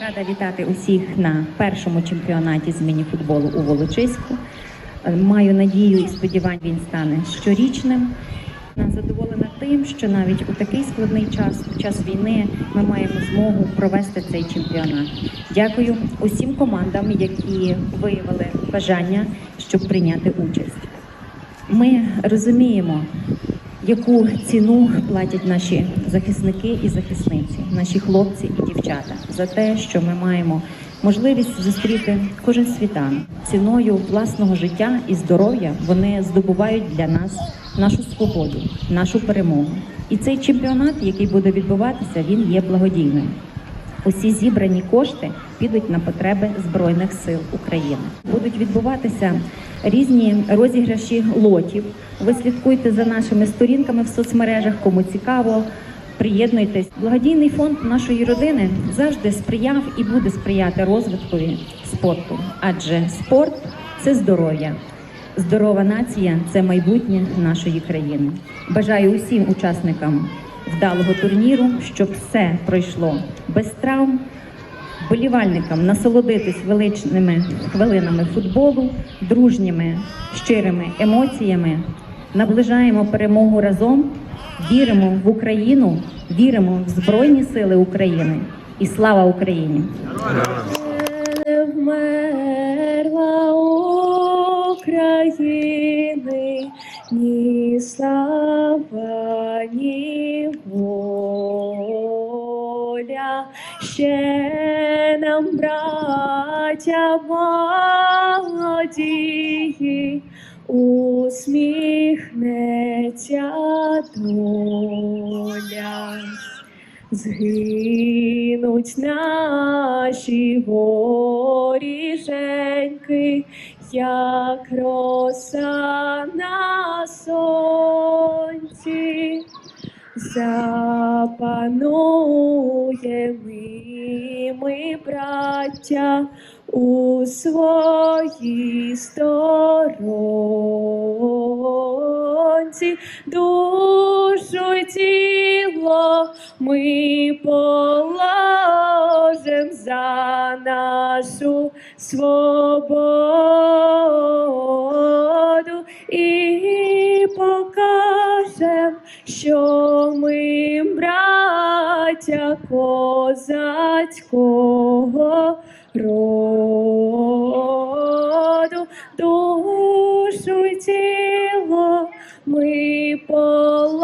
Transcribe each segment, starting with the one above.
Рада вітати усіх на першому чемпіонаті з міні-футболу у Волочиську. Маю надію і сподівань, він стане щорічним. Я Задоволена тим, що навіть у такий складний час, у час війни, ми маємо змогу провести цей чемпіонат. Дякую усім командам, які виявили бажання, щоб прийняти участь. Ми розуміємо, яку ціну платять наші захисники і захисниці, наші хлопці і дівчата за те, що ми маємо можливість зустріти кожен світан ціною власного життя і здоров'я. Вони здобувають для нас нашу свободу, нашу перемогу. І цей чемпіонат, який буде відбуватися, він є благодійним. Усі зібрані кошти підуть на потреби збройних сил України. Будуть відбуватися різні розіграші лотів. Ви слідкуйте за нашими сторінками в соцмережах, кому цікаво. Приєднуйтесь. Благодійний фонд нашої родини завжди сприяв і буде сприяти розвиткові спорту, адже спорт це здоров'я. Здорова нація це майбутнє нашої країни. Бажаю усім учасникам вдалого турніру, щоб все пройшло без травм. Болівальникам насолодитись величними хвилинами футболу, дружніми щирими емоціями. Наближаємо перемогу разом, віримо в Україну, віримо в Збройні Сили України і слава Україні! Ні слава, ні Ще нам, браття молоді, усміхнеться доля. Згинуть наші воріженьки, як роса на сонці, запанує ми, браття, у своїй сторонці, душу й тіло ми положим за нашу свободу і покажем, що браття козацького роду, душу й тіло ми положим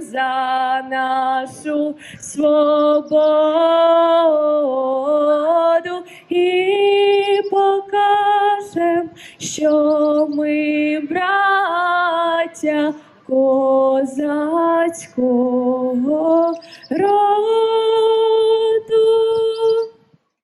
за нашу свободу і покажем, що ми браття козацького роду.